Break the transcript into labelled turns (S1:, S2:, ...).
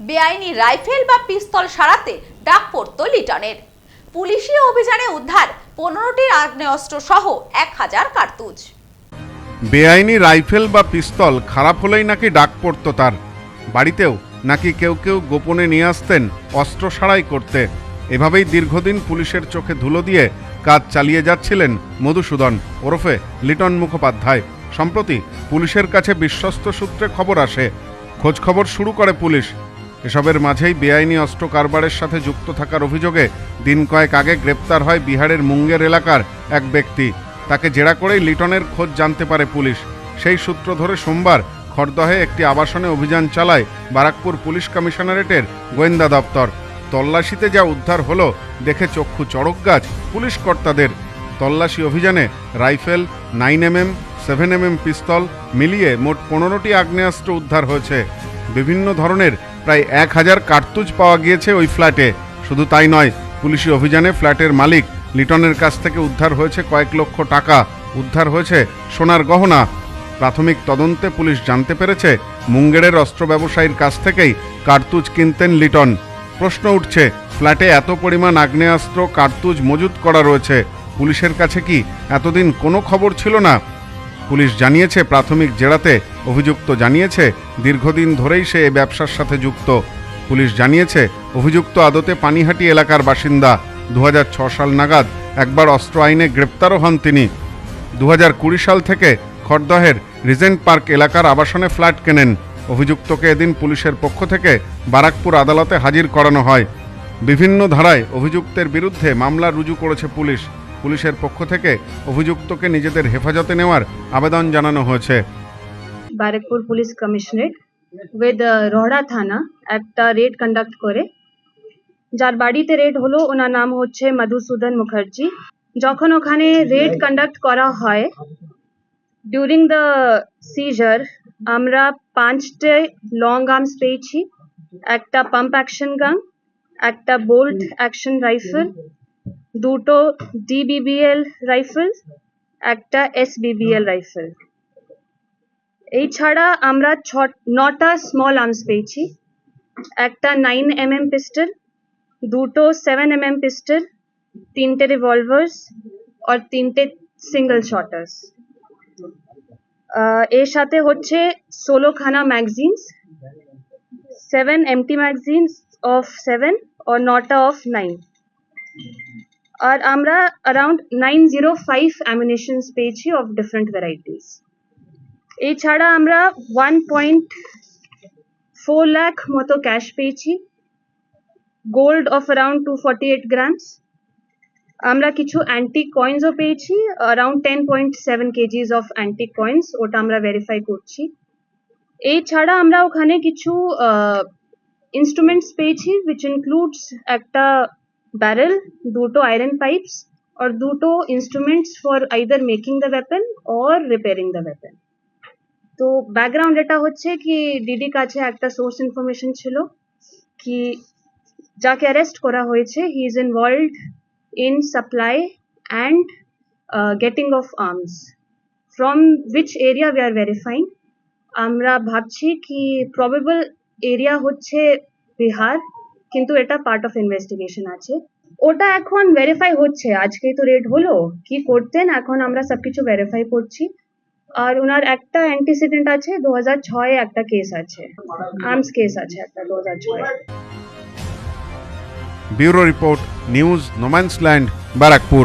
S1: বেআইনি রাইফেল বা পিস্তল সারাতে ডাক পড়ত লিটনের। পুলিশি অভিযানে উদ্ধার পনেরোটি আগ্নেয়াস্ত্র সহ এক হাজার কার্তুজ।
S2: বেআইনি রাইফেল বা পিস্তল খারাপ হলেই নাকি ডাক পড়তো তার। বাড়িতেও নাকি কেউ কেউ গোপনে নিয়ে আসতেন অস্ত্র সারাই করতে। এভাবেই দীর্ঘদিন পুলিশের চোখে ধুলো দিয়ে কাজ চালিয়ে যাচ্ছিলেন মধুসূদন ওরফে লিটন মুখোপাধ্যায়। সম্প্রতি পুলিশের কাছে বিশ্বস্ত সূত্রে খবর আসে। খোঁজখবর শুরু করে পুলিশ। এসবের মাঝেই বেআইনি অস্ত্র কারবারের সাথে যুক্ত থাকার অভিযোগে দিন কয়েক আগে গ্রেপ্তার হয় বিহারের মুঙ্গের এলাকার এক ব্যক্তি। তাকে জেরা করেই লিটনের খোঁজ জানতে পারে পুলিশ। সেই সূত্র ধরে সোমবার খড়দহে একটি আবাসনে অভিযান চালায় বারাকপুর পুলিশ কমিশনারেটের গোয়েন্দা দপ্তর। তল্লাশিতে যা উদ্ধার হলো, দেখে চক্ষু চড়ক গাছ পুলিশ কর্তাদের। তল্লাশি অভিযানে rifle, nine MM, seven MM pistol মিলিয়ে মোট পনেরোটি আগ্নেয়াস্ত্র উদ্ধার হয়েছে। বিভিন্ন ধরনের প্রায় এক হাজার কার্তুজ পাওয়া গিয়েছে ওই ফ্ল্যাটে। শুধু তাই নয়, পুলিশি অভিযানে ফ্ল্যাটের মালিক লিটনের কাছ থেকে উদ্ধার হয়েছে কয়েক লক্ষ টাকা। উদ্ধার হয়েছে সোনার গহনা। প্রাথমিক তদন্তে পুলিশ জানতে পেরেছে, মুঙ্গেরের অস্ত্র ব্যবসায়ীর কাছ থেকেই কার্তুজ কিনতেন লিটন। প্রশ্ন উঠছে, ফ্ল্যাটে এত পরিমাণ আগ্নেয়াস্ত্র, কার্তুজ মজুত করা রয়েছে। পুলিশের কাছে কি এতদিন কোনো খবর ছিল না? পুলিশ জানিয়েছে, প্রাথমিক জেরাতে অভিযুক্ত জানিয়েছে, দীর্ঘদিন ধরেই সে এ ব্যবসার সাথে যুক্ত। পুলিশ জানিয়েছে, অভিযুক্ত আদতে পানিহাটি এলাকার বাসিন্দা। দু সাল নাগাদ একবার অস্ত্র আইনে গ্রেপ্তারও হন তিনি। দু হাজার কুড়ি সাল থেকে খড়দহের রিজেন্ট পার্ক এলাকার আবাসনে ফ্ল্যাট কেনেন। অভিযুক্তকে এদিন পুলিশের পক্ষ থেকে বারাকপুর আদালতে হাজির করানো হয়। বিভিন্ন ধারায় অভিযুক্তের বিরুদ্ধে মামলা রুজু করেছে পুলিশ। পুলিশের পক্ষ থেকে অভিযুক্তকে নিজেদের হেফাজতে নেওয়ার আবেদন জানানো হয়েছে।
S3: Barrackpore police commissionerate with Rohra থানা একটা রেড কন্ডাক্ট করে। যার বাড়িতে রেড হলো, ওনার নাম হচ্ছে মধুসূদন মুখার্জি। যখন ওখানে রেড কন্ডাক্ট করা হয় ডিউরিং দ্য সিজার আমরা পাঁচটে লং আর্মস পেয়েছি। একটা পাম্প অ্যাকশন গান একটা বোল্ট অ্যাকশন রাইফেল দুটো ডিবিবিএল রাইফেল একটা এসবিবিএল রাইফেল এই ছাড়া আমরা ছ নটা স্মল আর্মস পেয়েছি। একটা নাইন এম এম পিস্টল দুটো সেভেন এম এম পিস্টল তিনটে রিভলভার্স আর তিনটে সিঙ্গেল শটার্স এর সাথে হচ্ছে ষোলোখানা magazines seven empty magazines of seven আর নটা অফ নাইন আর আমরা around nine zero five ammunitions পেয়েছি অফ ডিফারেন্ট ভ্যারাইটিস এছাড়া আমরা ওয়ান পয়েন্ট ফোর লাখ মতো ক্যাশ পেয়েছি। Gold of around two forty eight grams আমরা কিছু অ্যান্টিক কয়েন্সও পেয়েছি around ten point seven kgs of antique coins ওটা আমরা ভেরিফাই করছি। এছাড়া আমরা ওখানে কিছু ইনস্ট্রুমেন্টস পেয়েছি উইচ ইনক্লুডস একটা ব্যারেল দুটো আয়রন পাইপস আর দুটো instruments for either making the weapon or repairing the weapon তো ব্যাকগ্রাউন্ড এটা হচ্ছে কি ডিডি কাছে একটা সোর্স ইনফরমেশন ছিল কি যাকে অ্যারেস্ট করা হয়েছে he is involved in supply and getting of arms from which area we are verifying আমরা ভাবছি কি প্রবেবল এরিয়া হচ্ছে বিহার কিন্তু এটা পার্ট অফ ইনভেস্টিগেশন আছে। ওটা এখন ভেরিফাই হচ্ছে। আজকেই তো রেড হলো। কি করতেন? এখন আমরা সবকিছু ভেরিফাই করছি। আর ওনার একটা অ্যান্টিসিডেন্ট আছে, দু হাজার ছয়ে একটা কেস আছে। আর্মস কেস আছে একটা, দু হাজার ছয়
S2: bureau report news No Man's Land, Barrackpore.